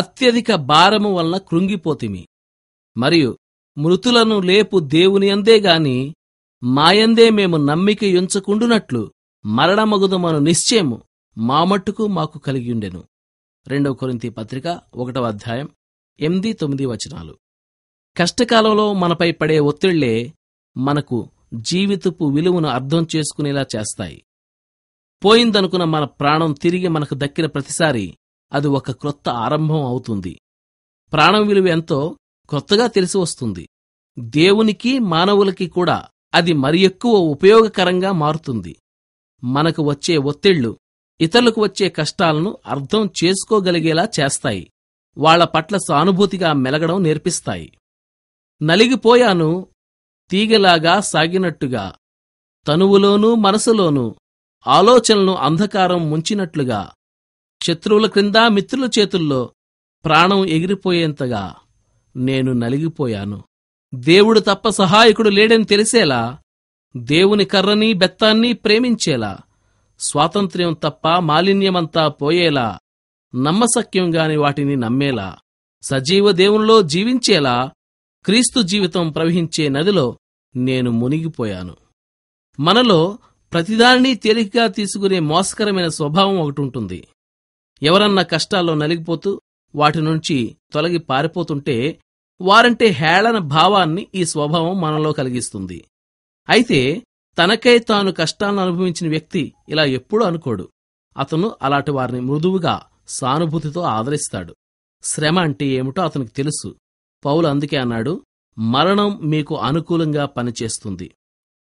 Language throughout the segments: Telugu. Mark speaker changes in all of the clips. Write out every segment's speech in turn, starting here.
Speaker 1: అత్యధిక భారము వలన కృంగిపోతిమి. మరియు మృతులను లేపు దేవుని అందేగాని మాయందే మేము నమ్మిక ఎంచుకుండునట్లు మరణమగుదమను నిశ్చయము మా మట్టుకు మాకు కలిగియుండెను. రెండవ కొరింతి పత్రిక ఒకటవ అధ్యాయం ఎనిమిది తొమ్మిది వచనాలు. కష్టకాలంలో మనపై పడే ఒత్తిళ్ళే మనకు జీవితపు విలువను అర్థం చేసుకునేలా చేస్తాయి. పోయిందనుకున్న మన ప్రాణం తిరిగి మనకు దక్కిన ప్రతిసారి అది ఒక క్రొత్త ఆరంభం అవుతుంది. ప్రాణం విలువ ఎంతో కొత్తగా తెలిసి వస్తుంది. దేవునికి మానవులకి కూడా అది మరి ఎక్కువ ఉపయోగకరంగా మారుతుంది. మనకు వచ్చే ఒత్తిళ్ళు ఇతరులకు వచ్చే కష్టాలను అర్థం చేసుకోగలిగేలా చేస్తాయి. వాళ్ళ పట్ల సానుభూతిగా మెలగడం నేర్పిస్తాయి. నలిగిపోయాను తీగలాగా సాగినట్టుగా తనువులోనూ మనసులోనూ ఆలోచనలను అంధకారం ముంచినట్లుగా శత్రువుల క్రింద మిత్రుల చేతుల్లో ప్రాణం ఎగిరిపోయేంతగా నేను నలిగిపోయాను. దేవుడు తప్ప సహాయకుడు లేడని తెలిసేలా దేవుని కర్రని బెత్తాన్ని ప్రేమించేలా స్వాతంత్ర్యం తప్ప మాలిన్యమంతా పోయేలా నమ్మసక్యంగాని వాటిని నమ్మేలా సజీవ దేవునిలో జీవించేలా క్రీస్తు జీవితం ప్రవహించే నదిలో నేను మునిగిపోయాను. మనలో ప్రతిదాన్ని తేలికగా తీసుకునే మోసకరమైన స్వభావం ఒకటి ఉంటుంది. ఎవరన్నా కష్టాల్లో నలిగిపోతూ వాటి నుంచి తొలగి పారిపోతుంటే వారంటే హేళన భావాన్ని ఈ స్వభావం మనలో కలిగిస్తుంది. అయితే తనకై తాను కష్టాలను అనుభవించిన వ్యక్తి ఇలా ఎప్పుడూ అనుకోడు. అతను అలాంటి వారిని మృదువుగా సానుభూతితో ఆదరిస్తాడు. శ్రమ అంటే ఏమిటో అతనికి తెలుసు. పౌలు అందుకే అన్నాడు మరణం మీకు అనుకూలంగా పనిచేస్తుంది.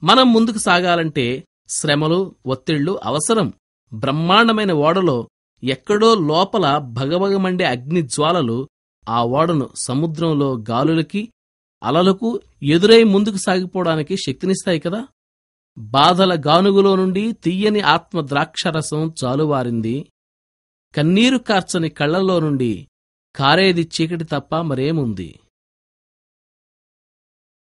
Speaker 1: మనం ముందుకు సాగాలంటే శ్రమలు ఒత్తిళ్ళు అవసరం. బ్రహ్మాండమైన ఓడలో ఎక్కడో లోపల భగభగమండే అగ్ని జ్వాలలు ఆ ఓడను సముద్రంలో గాలులకి అలలకు ఎదురై ముందుకు సాగిపోవడానికి శక్తినిస్తాయి కదా? బాధల గానుగులో నుండి తీయని ఆత్మ ద్రాక్షరసం చాలువారింది. కన్నీరు కార్చని కళ్ళలో నుండి కారేది చీకటి తప్ప మరేముంది?